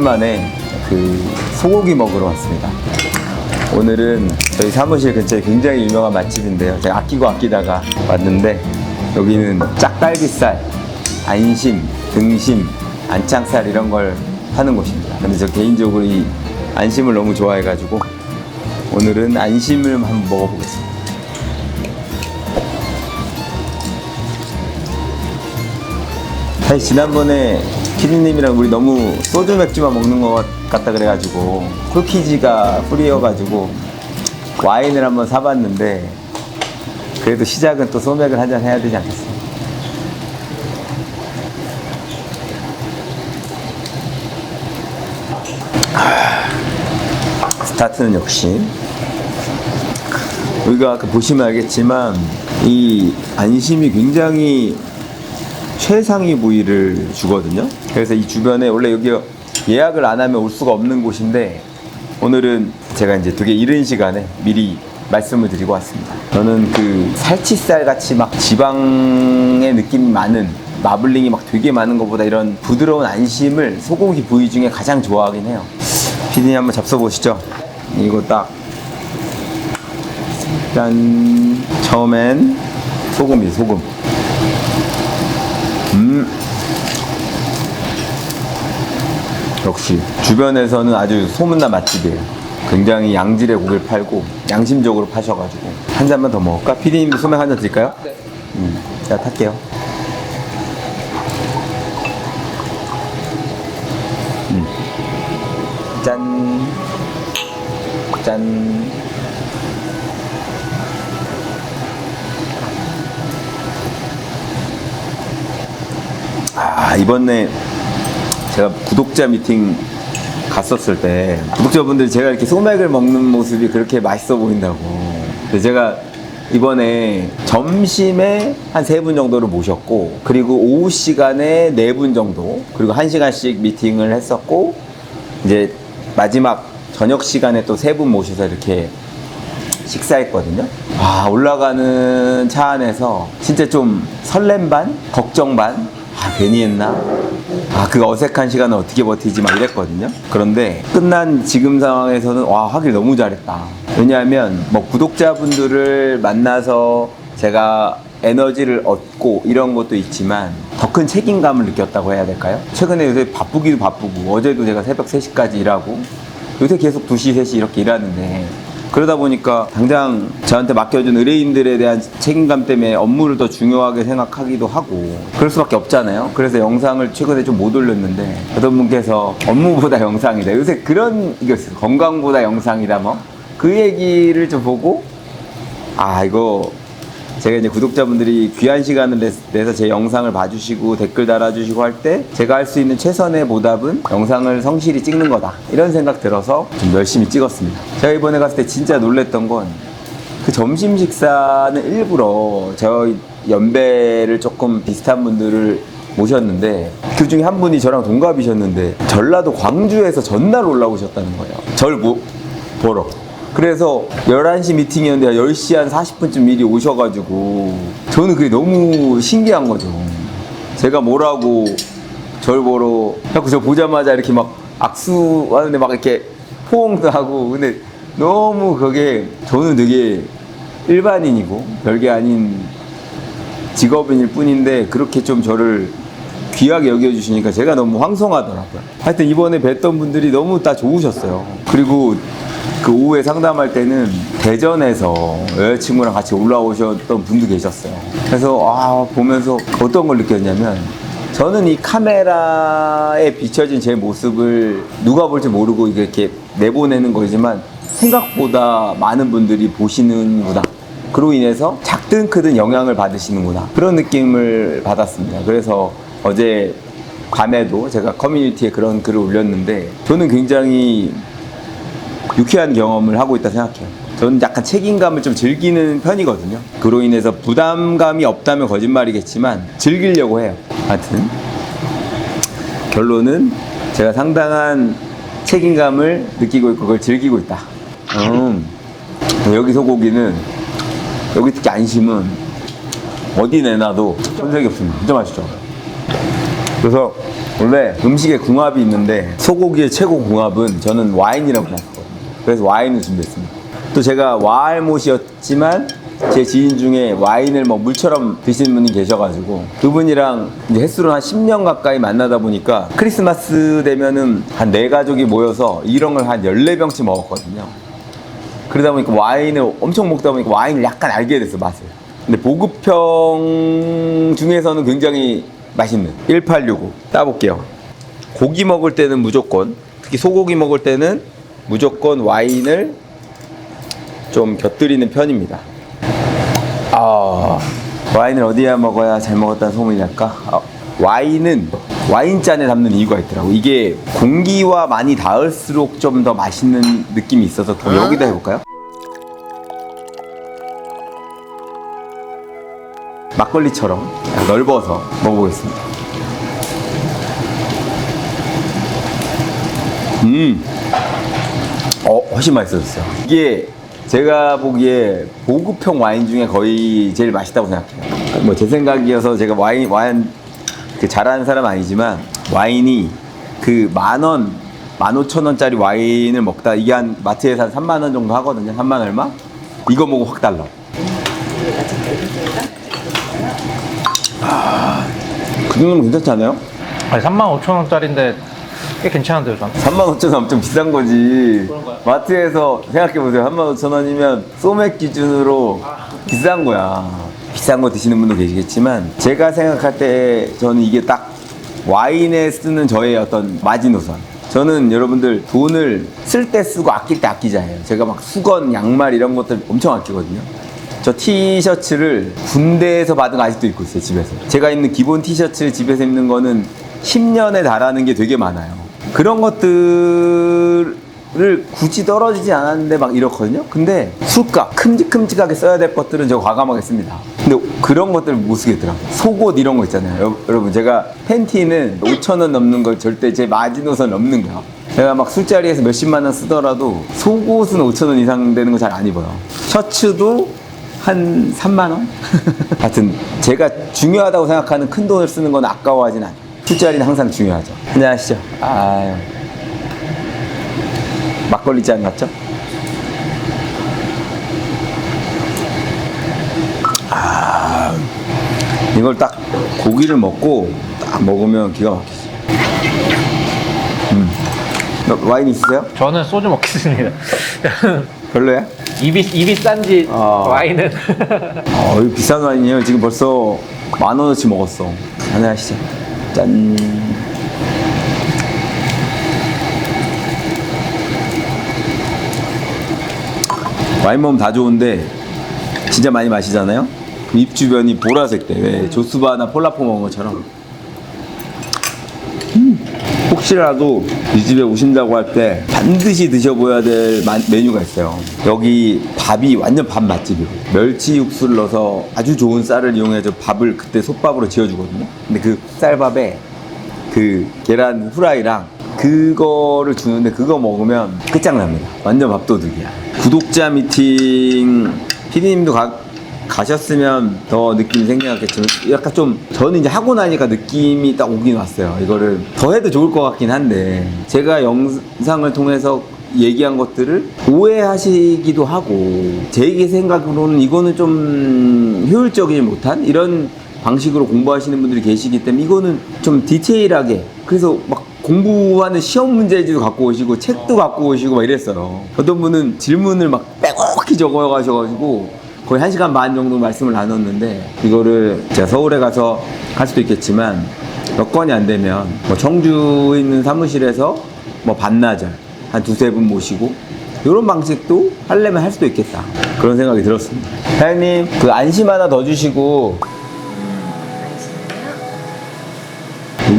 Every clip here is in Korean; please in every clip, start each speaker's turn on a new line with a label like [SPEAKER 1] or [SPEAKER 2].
[SPEAKER 1] 오랜만에 그 소고기 먹으러 왔습니다. 오늘은 저희 사무실 근처에 굉장히 유명한 맛집인데요. 제가 아끼고 아끼다가 왔는데 여기는 짝갈비살, 안심, 등심, 안창살 이런 걸 파는 곳입니다. 근데 저 개인적으로 이 안심을 너무 좋아해가지고 오늘은 안심을 한번 먹어보겠습니다. 사실 지난번에 피디님이랑 우리 너무 소주 맥주만 먹는 것 같다 그래가지고 콜키지가 뿌리여가지고 와인을 한번 사봤는데 그래도 시작은 또 소맥을 한잔 해야 되지? 아, 스타트는 역시 우리가 아까 보시면 알겠지만 이 안심이 굉장히 최상위 부위를 주거든요. 그래서 이 주변에 원래 여기 예약을 안 하면 올 수가 없는 곳인데 오늘은 제가 이제 되게 이른 시간에 미리 말씀을 드리고 왔습니다. 저는 그 살치살 같이 막 지방의 느낌이 많은 마블링이 막 되게 많은 것보다 이런 부드러운 안심을 소고기 부위 중에 가장 좋아하긴 해요. 피디님 한번 잡숴 보시죠. 이거 딱 짠. 처음엔 소금이 소금. 음. 역시 주변에서는 아주 소문난 맛집이에요. 굉장히 양질의 고기를 팔고 양심적으로 파셔가지고 한 잔만 더 먹을까? 피디님도 소맥 한 잔 드릴까요? 네. 음, 제가 탈게요. 음. 짠. 짠. 아, 이번에 제가 구독자 미팅 갔었을 때 구독자분들이 제가 이렇게 소맥을 먹는 모습이 그렇게 맛있어 보인다고. 근데 제가 이번에 점심에 한 세 분 정도를 모셨고 그리고 오후 시간에 네 분 정도 그리고 한 시간씩 미팅을 했었고 이제 마지막 저녁 시간에 또 세 분 모셔서 이렇게 식사했거든요. 아, 올라가는 차 안에서 진짜 좀 설렘 반, 걱정 반, 아, 괜히 했나? 아, 그 어색한 시간을 어떻게 버티지 막 이랬거든요. 그런데 끝난 지금 상황에서는 와, 하길 너무 잘했다. 왜냐하면 뭐 구독자분들을 만나서 제가 에너지를 얻고 이런 것도 있지만 더 큰 책임감을 느꼈다고 해야 될까요? 최근에 요새 바쁘기도 바쁘고 어제도 제가 새벽 3시까지 일하고 요새 계속 2시, 3시 이렇게 일하는데 그러다 보니까 당장 저한테 맡겨준 의뢰인들에 대한 책임감 때문에 업무를 더 중요하게 생각하기도 하고 그럴 수밖에 없잖아요. 그래서 영상을 최근에 좀 못 올렸는데 어떤 분께서 업무보다 영상이다. 요새 그런 있어요. 건강보다 영상이다 뭐 그 얘기를 좀 보고 아 이거 제가 이제 구독자분들이 귀한 시간을 내- 내서 제 영상을 봐주시고 댓글 달아주시고 할 때 제가 할 수 있는 최선의 보답은 영상을 성실히 찍는 거다. 이런 생각 들어서 좀 열심히 찍었습니다. 제가 이번에 갔을 때 진짜 놀랬던 건 그 점심 식사는 일부러 저희 연배를 조금 비슷한 분들을 모셨는데 그 중에 한 분이 저랑 동갑이셨는데 전라도 광주에서 전날 올라오셨다는 거예요. 절 뭐, 보러 그래서 11시 미팅이었는데 10시 한 40분쯤 미리 오셔가지고 저는 그게 너무 신기한 거죠. 제가 뭐라고 절 보러 자꾸 저 보자마자 이렇게 막 악수하는데 막 이렇게 포옹도 하고 근데 너무 그게 저는 되게 일반인이고 별게 아닌 직업인일 뿐인데 그렇게 좀 저를 귀하게 여겨주시니까 제가 너무 황송하더라고요. 하여튼 이번에 뵀던 분들이 너무 다 좋으셨어요. 그리고 그 오후에 상담할 때는 대전에서 여자친구랑 같이 올라오셨던 분도 계셨어요. 그래서 아, 보면서 어떤 걸 느꼈냐면 저는 이 카메라에 비춰진 제 모습을 누가 볼지 모르고 이렇게 내보내는 거지만 생각보다 많은 분들이 보시는구나. 그로 인해서 작든 크든 영향을 받으시는구나. 그런 느낌을 받았습니다. 그래서 어제 밤에도 제가 커뮤니티에 그런 글을 올렸는데 저는 굉장히 유쾌한 경험을 하고 있다 생각해요. 저는 약간 책임감을 좀 즐기는 편이거든요. 그로 인해서 부담감이 없다면 거짓말이겠지만 즐기려고 해요. 하여튼 결론은 제가 상당한 책임감을 느끼고 있고 그걸 즐기고 있다. 음, 여기 소고기는 여기 특히 안심은 어디 내놔도 손색이 없습니다. 진짜 맛있죠. 그래서 원래 음식에 궁합이 있는데 소고기의 최고 궁합은 저는 와인이라고 생각하거든요. 그래서 와인을 준비했습니다. 또 제가 와알못이었지만 제 지인 중에 와인을 뭐 물처럼 드시는 분이 계셔가지고 그분이랑 이제 횟수를 한 10년 가까이 만나다 보니까 크리스마스 되면은 한 네 가족이 모여서 이런 걸 한 14병씩 먹었거든요. 그러다 보니까 와인을 엄청 먹다 보니까 와인을 약간 알게 됐어 맛을. 근데 보급형 중에서는 굉장히 맛있는 1865 따볼게요. 고기 먹을 때는 무조건 특히 소고기 먹을 때는 무조건 와인을 좀 곁들이는 편입니다. 아 와인을 어디에 먹어야 잘 먹었다는 소문이 날까? 아, 와인은 와인잔에 담는 이유가 있더라고. 이게 공기와 많이 닿을수록 좀 더 맛있는 느낌이 있어서 그럼 여기다 해볼까요? 막걸리처럼 넓어서 먹어보겠습니다. 음, 어, 훨씬 맛있어졌어요. 이게 제가 보기에 보급형 와인 중에 거의 제일 맛있다고 생각해요. 뭐 제 생각이어서 제가 와인, 와인 그 잘하는 사람 아니지만 와인이 그 만 원, 만 오천 원짜리 와인을 먹다 이게 한 마트에서 한 3만 원 정도 하거든요. 3만 얼마? 이거 먹으면 확 달라. 아, 그 정도면 괜찮지 않아요?
[SPEAKER 2] 아니 3만 5천 원짜리인데 꽤 괜찮은데요 전
[SPEAKER 1] 3만 5천 원 엄청 비싼 거지. 마트에서 생각해보세요. 3만 5천 원이면 소맥 기준으로 비싼 거야. 비싼 거 드시는 분도 계시겠지만 제가 생각할 때 저는 이게 딱 와인에 쓰는 저의 어떤 마지노선. 저는 여러분들 돈을 쓸 때 쓰고 아낄 때 아끼자예요. 제가 막 수건, 양말 이런 것들 엄청 아끼거든요. 저 티셔츠를 군대에서 받은 거 아직도 입고 있어요, 집에서. 제가 입는 기본 티셔츠 집에서 입는 거는 10년에 달하는 게 되게 많아요. 그런 것들을 굳이 떨어지지 않았는데 막 이렇거든요. 근데 술값, 큼직큼직하게 써야 될 것들은 제가 과감하게 씁니다. 근데 그런 것들을 못 쓰겠더라고요. 속옷 이런 거 있잖아요. 여- 여러분, 제가 팬티는 5천 원 넘는 걸 절대 제 마지노선 넘는 거야. 제가 막 술자리에서 몇십만 원 쓰더라도 속옷은 5천 원 이상 되는 거 잘 안 입어요. 셔츠도 한 3만 원? 하여튼 제가 중요하다고 생각하는 큰 돈을 쓰는 건 아까워하진 않아요. 술자리는 항상 중요하죠. 안녕하시죠. 아유. 막걸리 잔 맞죠? 아, 이걸 딱 고기를 먹고 딱 먹으면 기가 막히지. 음. 와인 있으세요?
[SPEAKER 2] 저는 소주 먹겠습니다
[SPEAKER 1] 별로야?
[SPEAKER 2] 입이 입이 싼지
[SPEAKER 1] 아.
[SPEAKER 2] 와인은
[SPEAKER 1] 어, 이거 비싼 와인이에요. 지금 벌써 만 원어치 먹었어. 안녕하시죠. 짠. 와인 먹으면 다 좋은데 진짜 많이 마시잖아요. 입 주변이 보라색 돼. 왜 조스바나 폴라포 먹은 것처럼. 음, 혹시라도 이 집에 오신다고 할 때 반드시 드셔보아야 될 마- 메뉴가 있어요. 여기 밥이 완전 밥 맛집이고 멸치 육수를 넣어서 아주 좋은 쌀을 이용해서 밥을 그때 솥밥으로 지어주거든요. 근데 그 쌀밥에 그 계란 후라이랑 그거를 주는데 그거 먹으면 끝장납니다. 완전 밥도둑이야. 구독자 미팅 피디님도 가, 가셨으면 더 느낌이 생겨났겠지만 약간 좀 저는 이제 하고 나니까 느낌이 딱 오긴 왔어요. 이거를 더 해도 좋을 것 같긴 한데 제가 영상을 통해서 얘기한 것들을 오해하시기도 하고 제 생각으로는 이거는 좀 효율적이지 못한 이런 방식으로 공부하시는 분들이 계시기 때문에 이거는 좀 디테일하게 그래서 막 공부하는 시험 문제지도 갖고 오시고 책도 갖고 오시고 막 이랬어요. 어떤 분은 질문을 막 빼곡히 적어 가셔가지고 거의 한 시간 반 정도 말씀을 나눴는데 이거를 제가 서울에 가서 할 수도 있겠지만 여건이 안 되면 뭐 청주에 있는 사무실에서 뭐 반나절 한 두세 분 모시고 이런 방식도 하려면 할 수도 있겠다 그런 생각이 들었습니다. 사장님 그 안심 하나 더 주시고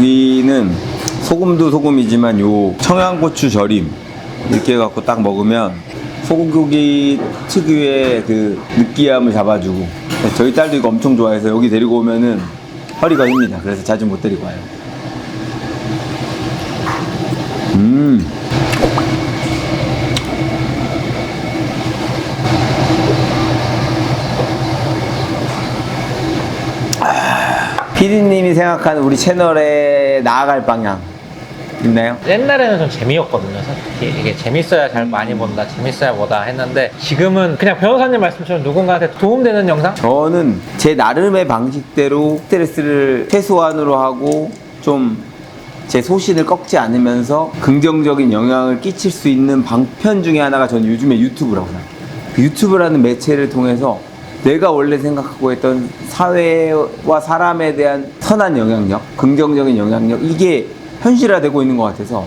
[SPEAKER 1] 여기는 소금도 소금이지만 요 청양고추 절임 이렇게 해갖고 딱 먹으면 소고기 특유의 그 느끼함을 잡아주고 저희 딸도 이거 엄청 좋아해서 여기 데리고 오면은 허리가 힙니다. 그래서 자주 못 데리고 와요. 음. 피디님이 생각하는 우리 앞으로의 나아갈 방향 있나요?
[SPEAKER 2] 옛날에는 좀 재미였거든요. 사실 이게 재밌어야 잘 많이 본다, 재밌어야 뭐다 했는데 지금은 그냥 변호사님 말씀처럼 누군가한테 도움되는 영상?
[SPEAKER 1] 저는 제 나름의 방식대로 스트레스를 최소한으로 하고 좀 제 소신을 꺾지 않으면서 긍정적인 영향을 끼칠 수 있는 방편 중에 하나가 저는 요즘에 유튜브라고 생각해요. 그 유튜브라는 매체를 통해서 내가 원래 생각하고 있던 사회와 사람에 대한 선한 영향력, 긍정적인 영향력, 이게 현실화되고 있는 것 같아서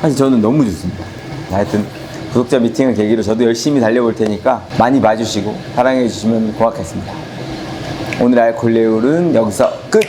[SPEAKER 1] 사실 저는 너무 좋습니다. 하여튼 구독자 미팅을 계기로 저도 열심히 달려볼 테니까 많이 봐주시고 사랑해 주시면 고맙겠습니다. 오늘 알콜레올은 여기서 끝!